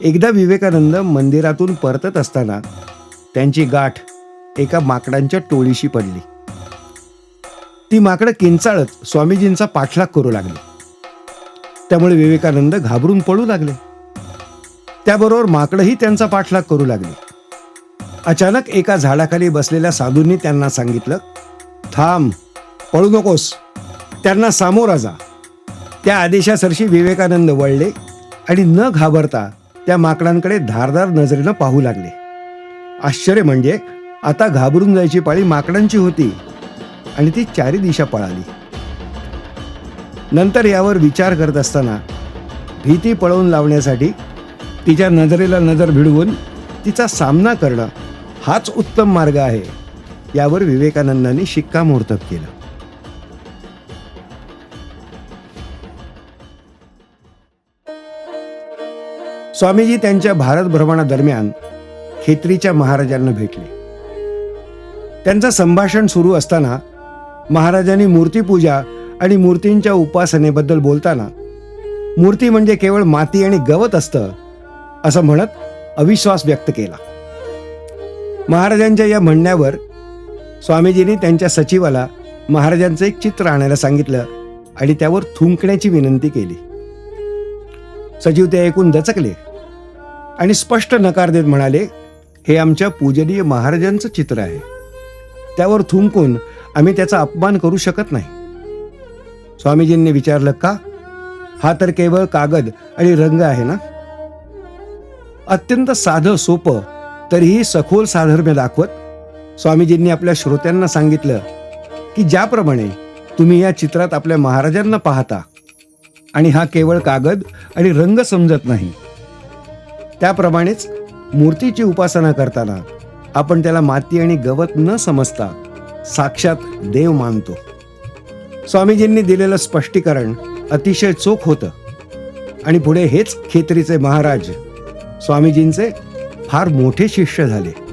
एकदा विवेकानंद मंदिरातून परतत असताना त्यांची गाठ एका माकडांच्या टोळीशी पडली. ती माकडं किंचाळत स्वामीजींचा पाठलाग करू लागली. त्यामुळे विवेकानंद घाबरून पळू लागले. त्याबरोबर माकडंही त्यांचा पाठलाग करू लागले. अचानक एका झाडाखाली बसलेल्या साधूंनी त्यांना सांगितलं थांब पळू नकोस. त्यांना सामोरा जा. त्या आदेशासरशी विवेकानंद वळले आणि न घाबरता त्या माकडांकडे धारदार नजरेनं पाहू लागले. आश्चर्य म्हणजे आता घाबरून जायची पाळी माकडांची होती आणि ती चारी दिशा पळाली. नंतर यावर विचार करत असताना भीती पळवून लावण्यासाठी तिच्या नजरेला नजर भिडवून तिचा सामना करणं हाच उत्तम मार्ग आहे यावर विवेकानंदांनी शिक्कामोर्तब केलं. स्वामीजी त्यांच्या भारत भ्रमणादरम्यान खेत्रीच्या महाराजांना भेटले. त्यांचं संभाषण सुरू असताना महाराजांनी मूर्तीपूजा आणि मूर्तींच्या उपासनेबद्दल बोलताना मूर्ती म्हणजे केवळ माती आणि गवत असतं असं म्हणत अविश्वास व्यक्त केला. महाराजांच्या या म्हणण्यावर स्वामीजींनी त्यांच्या सचिवाला महाराजांचं एक चित्र आणायला सांगितलं आणि त्यावर थुंकण्याची विनंती केली. सचिव ते ऐकून दचकले. आणि स्पष्ट नकार देत म्हणाले हे आमच्या पूजनीय महाराजांचं चित्र आहे. त्यावर थुंकून आम्ही त्याचा अपमान करू शकत नाही. स्वामीजींनी विचारलं का? हा तर केवळ कागद आणि रंग आहे ना? अत्यंत साधं सोपं तरीही सखोल साधर्म्य दाखवत. स्वामीजींनी आपल्या श्रोत्यांना सांगितलं की ज्याप्रमाणे तुम्ही या चित्रात आपल्या महाराजांना पाहता आणि हा केवळ कागद आणि रंग समजत नाही त्याप्रमाणेच मूर्तीची उपासना करताना आपण त्याला माती आणि गवत न समजता साक्षात देव मानतो. स्वामीजींनी दिलेलं स्पष्टीकरण अतिशय चोख होतं आणि पुढे हेच खेत्रीचे महाराज स्वामीजींचे फार मोठे शिष्य झाले.